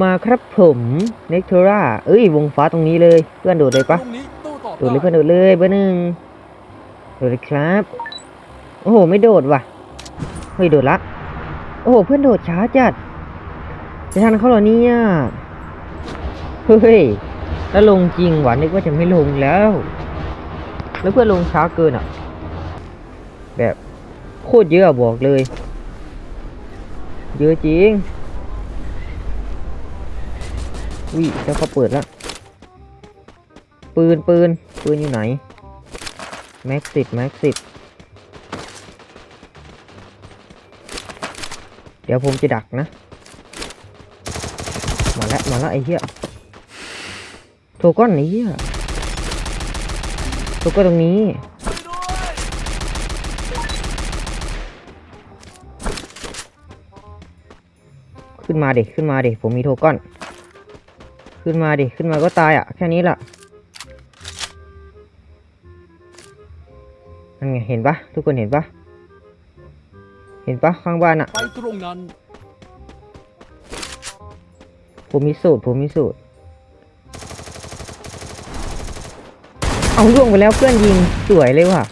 มาครับผมเน็กเทอร่าเอ้ยวงฟ้าตรงนี้เลยเพื่อนโดดเลยปะตรงนี้ตู้ตอบโดดเลยเพื่อนโดดเลยเบอร์หนึ่งโดดเลยครับ โอ้โหไม่โดดว่ะเฮ้ยโดดละ โอ้โหเพื่อนโดดช้าจัดจะทันเขาเหรอเนี่ยเฮ้ยแล้วลงจริงว่ะนึกว่าจะไม่ลงแล้ว แล้วเพื่อนลงช้าเกินอะ แบบโคตรเยอะอะบอกเลย เยอะจริง วิแล้วเขาเปิดแล้วปืนปืนปืนอยู่ไหนแม็กสิบแม็กสิบเดี๋ยวผมจะดักนะ มาแล้วมาแล้วไอ้เหี้ยโทรก้อนไอ้เหี้ยโทรก้อนตรงนี้ขึ้นมาเดิขึ้นมาเดิผมมีโทก้อน ขึ้นมาดิ ขึ้นมาก็ตายอะ แค่นี้แหละนั่นไง เห็นปะทุกคนเห็นปะเห็นปะข้างบ้านอะ ไปตรงนั้น ผมมีสูตร ผมมีสูตร เอาล่วงไปแล้วเพื่อนยิง สวยเลยว่ะ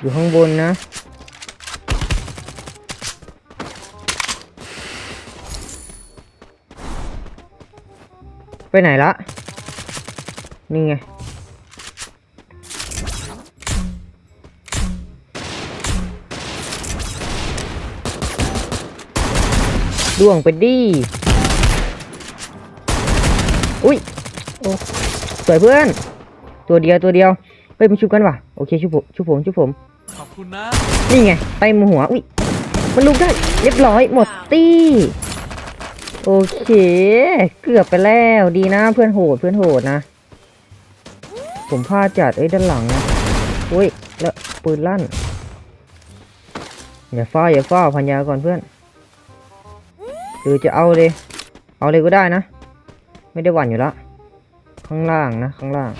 อยู่ข้างบนนะ ไปไหนละ นี่ไงล่วงไปดิ อุ้ย โอ้สวยเพื่อน ตัวเดียวตัวเดียว เฮ้ยมาชุบกันว่ะ โอเคชุบผมชุบผมชุบผม ขอบคุณนะ นี่ไงไต้มหัว อุ้ย มันลุกได้ เรียบร้อยหมดตี้ โอเค เกือบไปแล้วดีนะเพื่อนโหดเพื่อนโหดนะ ผมพลาดจัดเอ้ด้านหลังนะอุ้ยแล้วปืนลั่น อย่าฟ้าอย่าฟ้าพันยาก่อนเพื่อน หรือจะเอาเลย เอาเลยก็ได้นะ ไม่ได้หวั่นอยู่ละ ข้างล่างนะ ข้างล่าง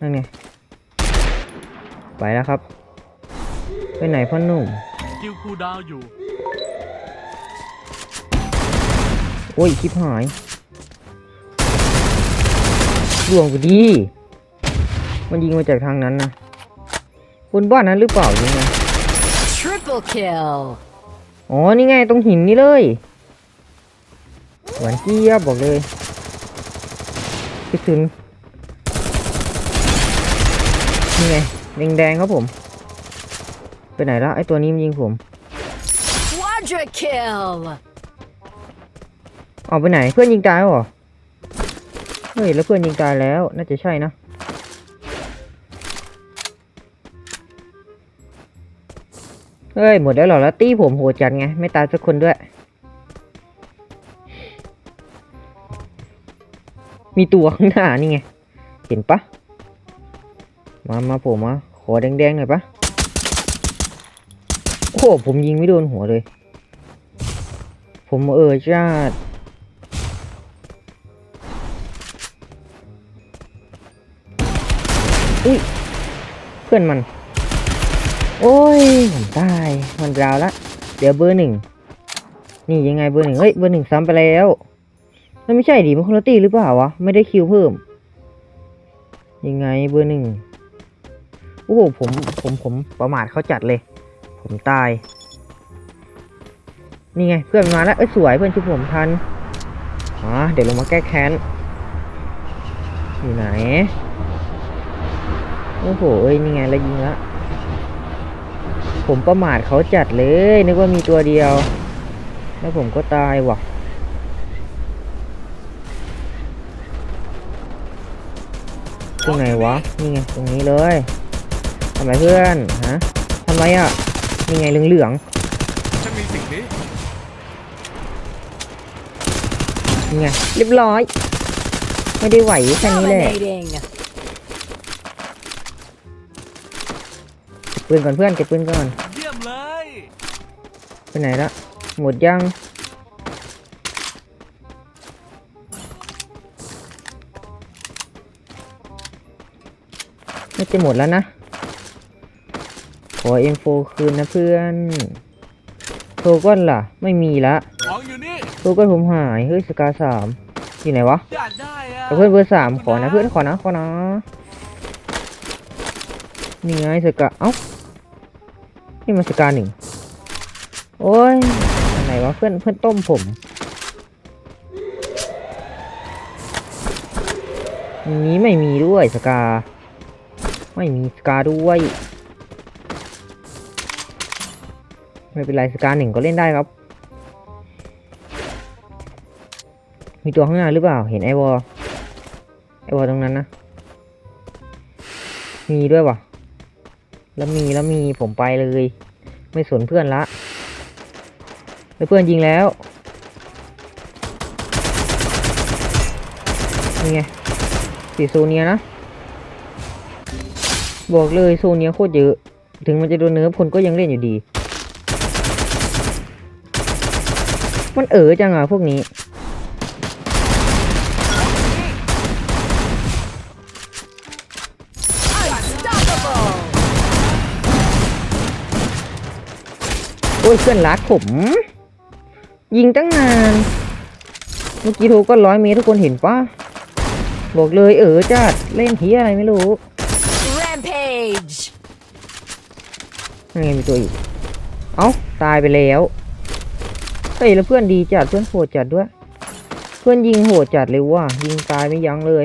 นั่นไง ไปแล้วครับ ไปไหนพ่อหนุ่มคิวคูดาวอยู่ อ้ยคลิปหายดวงกูดี มันยิงมาจากทางนั้นนะบนบ้านนั้นหรือเปล่ายังไง Triple kill. อ๋อ นี่ไงตรงหินนี่เลย หวานเจี๊ยบบอกเลยคิดถึงนี่ไงแดงๆครับผม ไปไหนละไอตัวนี้มันยิงผม Quadra kill. ออกไปไหนเพื่อนยิงตายหรอเฮ้ยแล้วเพื่อนยิงตายแล้วน่าจะใช่นะเฮ้ยหมดแล้วหรอแล้วตี้ผมโหดจัดไงไม่ตายสักคนด้วย มีตัวข้างหน้านี่ไง เห็นปะมามาผมมาขอแดงๆหน่อยปะโอ้ผมยิงไม่โดนหัวเลย ผมเออจ้า อุ้ย เพื่อนมัน โอ้ยผมตาย มันราวละ เดี๋ยวเบอร์หนึ่ง นี่ยังไงเบอร์หนึ่งเฮ้ย เบอร์หนึ่งซ้ำไปแล้วมันไม่ใช่ดิมันคนละตีหรือเปล่าวะ ไม่ได้คิวเพิ่ม ยังไงเบอร์หนึ่ง โอ้โห ผม ผม ผมประมาทเขาจัดเลย ผมตาย นี่ไง เพื่อนมาแล้ว เอ้ย สวยเพื่อนชุบผมทัน อ๋อ เดี๋ยวลงมาแก้แค้น อยู่ไหน โอ้โห เอ้ยนี่ไงแล้วยิงละผมประมาทเขาจัดเลย นึกว่ามีตัวเดียว แล้วผมก็ตายว่ะตรงไหนวะ นี่ไงตรงนี้เลยทำไรเพื่อน ฮะทำไรอะ นี่ไงเหลืองฉันมีสิ่งนี้ๆนี่ไงเรียบร้อย ไม่ได้ไหวแค่นี้แหละ ปืนก่อนเพื่อนเก็บปืนก่อนเยี่ยมเลยไปไหนละหมดยังน่าจะหมดแล้วนะ ขอเอ็มโฟคืนนะเพื่อนโทก้อนล่ะ ไม่มีละของอยู่นี่โทก้อนผมหายเฮ้ยสกาสามอยู่ไหนวะอยากได้อะเอาเพื่อนเบอร์สามขอนะเพื่อนขอนะขอนะนี่ไงสกาเอ้า นี่มันสกาหนึ่ง โอ้ยอะไรวะเพื่อนเพื่อนต้มผมอันนี้ไม่มีด้วยสกา ไม่มีสกาด้วย ไม่เป็นไรสกาหนึ่งก็เล่นได้ครับ มีตัวข้างหน้าหรือเปล่า เห็นไอวอลไอวอลตรงนั้นนะ มีด้วยวะ แล้วมีแล้วมีผมไปเลย ไม่สนเพื่อนละแล้วเพื่อนยิงแล้วนี่ไงสีโซเนียนะ บอกเลยโซเนียโคตรเยอะ ถึงมันจะโดนเนิร์ฟคนก็ยังเล่นอยู่ดี มันเอ๋อจังอะพวกนี้ โอ้ยเพื่อนรักผม ยิงตั้งนาน เมื่อกี้โทรก็ร้อยเมตรทุกคนเห็นปะบอกเลยเออจัดเล่นเฮียอะไรไม่รู้ Rampage. นั่นไงมีตัวอีก เอ้า ตายไปแล้วเฮ้ยแล้วเพื่อนดีจัดเพื่อนโหดจัดด้วย เพื่อนยิงโหดจัดเลยว่ะยิงตายไม่ยั้งเลย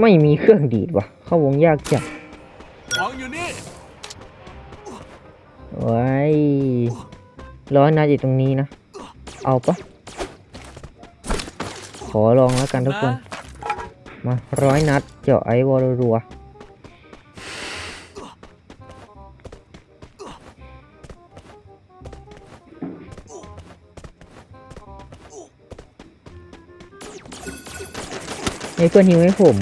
ไม่มีเครื่องดีดว่ะเข้าวงยากจัดของอยู่นี่ไว้ร้อยนัดอยู่ตรงนี้นะ เอาปะขอลองแล้วกันทุกคนนะมาร้อยนัดเจาะไอ้วอลรัว ให้เพื่อนฮิวให้ผม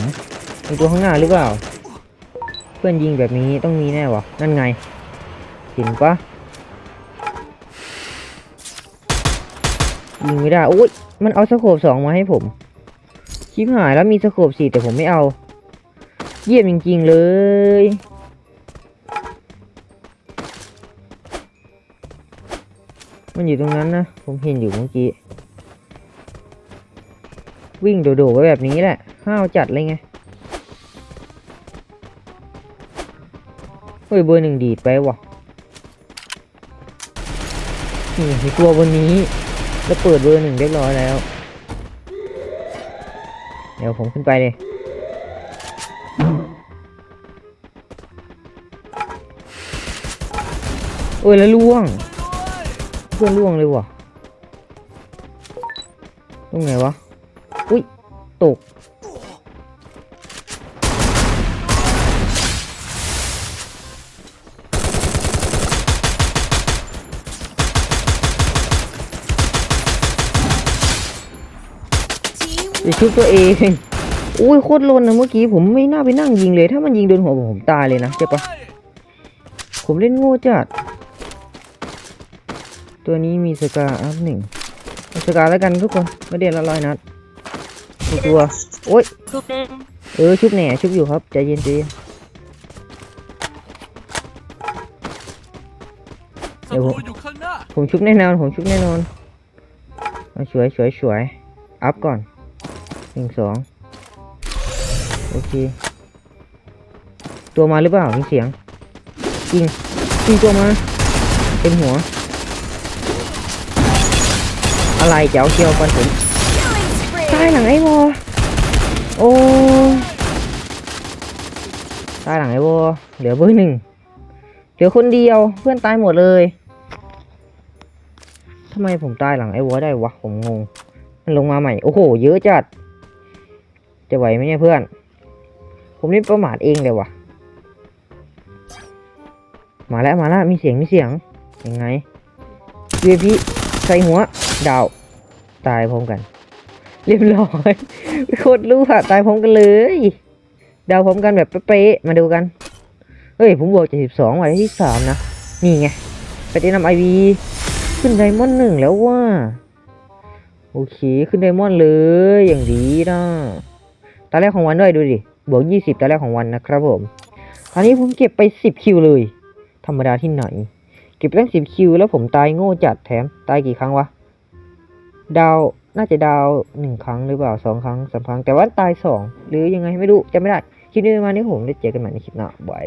มีตัวข้างหน้าหรือเปล่า เพื่อนยิงแบบนี้ต้องมีแน่วะนั่นไงเห็นปะยิงไม่ได้โอ้ยมันเอาสโคบสองมาให้ผมชิบหายแล้วมีสโคบสี่แต่ผมไม่เอา เยี่ยมจริงๆเลยมันอยู่ตรงนั้นนะ ผมเห็นอยู่เมื่อกี้ วิ่งโดดๆไว้แบบนี้แหละ ห้าวจัดเลยไง เฮ้ยเบอร์หนึ่งดีดไปว่ะ นี่มีตัวบนนี้ แล้วเปิดเบอร์หนึ่งเรียบร้อยแล้ว เดี๋ยวผมขึ้นไปเลยโอ้ยแล้วล่วง เพื่อนล่วงเลยว่ะตรงไหนวะ ตกจะชุบตัวเอง อุ้ยโคตรลนนะเมื่อกี้ผมไม่น่าไปนั่งยิงเลย ถ้ามันยิงโดนหัวผมผมตายเลยนะใช่ปะผมเล่นโง่จัด ตัวนี้มีสกาอัพหนึ่งสกาแล้วกันทุกคน ไม่เด่นละร้อยนัด มีตัวโอ้ยเออชุบแหน่ชุบอยู่ครับใจเย็นใจเย็นศัตรูอยู่ข้างหน้าผมชุบแน่นอนผมชุบแน่นอนเอาสวยสวยสวยอัพก่อนหนึ่งสองโอเคตัวมาหรือเปล่ามีเสียงยิงยิงตัวมาเต็มหัว อะไรเจ้าเชียวฟันผม Killing ตายหลังไอ้วอโอ้ตายหลังไอ้วอเหลือเบอร์หนึ่งเหลือคนเดียวเพื่อนตายหมดเลยทำไมผมตายหลังไอ้วอได้วะผมงง มันลงมาใหม่ โอ้โห เยอะจัด จะไหวไหมเนี่ยเพื่อน ผมนี่ประมาทเองเลยวะมาแล้วมาแล้วมีเสียงมีเสียง ยังไง VIP ใส่หัว ดาว ตายพร้อมกัน เรียบร้อยโคตรรู้อะตายพร้อมกันเลย เดาพร้อมกันแบบเป๊ะมาดูกัน เฮ้ย ผมบวกเจ็ดสิบสองวันที่สามนะ นี่ไงไปได้นำไอวีขึ้นไดมอนด์หนึ่งแล้วว่า โอเค ขึ้นไดมอนด์เลยอย่างดีนะตาแรกของวันด้วยดูดิ บวกยี่สิบตาแรกของวันนะครับผม ตอนนี้ผมเก็บไปสิบคิวเลย ธรรมดาที่ไหน เก็บตั้งสิบคิวแล้วผมตายโง่จัดแถม ตายกี่ครั้งวะ ดาวน่าจะดาวหนึ่งครั้งหรือเปล่าสองครั้งสามครั้ง แต่ว่าตายสองหรือยังไงไม่รู้จำไม่ได้ คลิปนี้ประมาณนี้ผมได้เจอกันใหม่ในคลิปหน้าบาย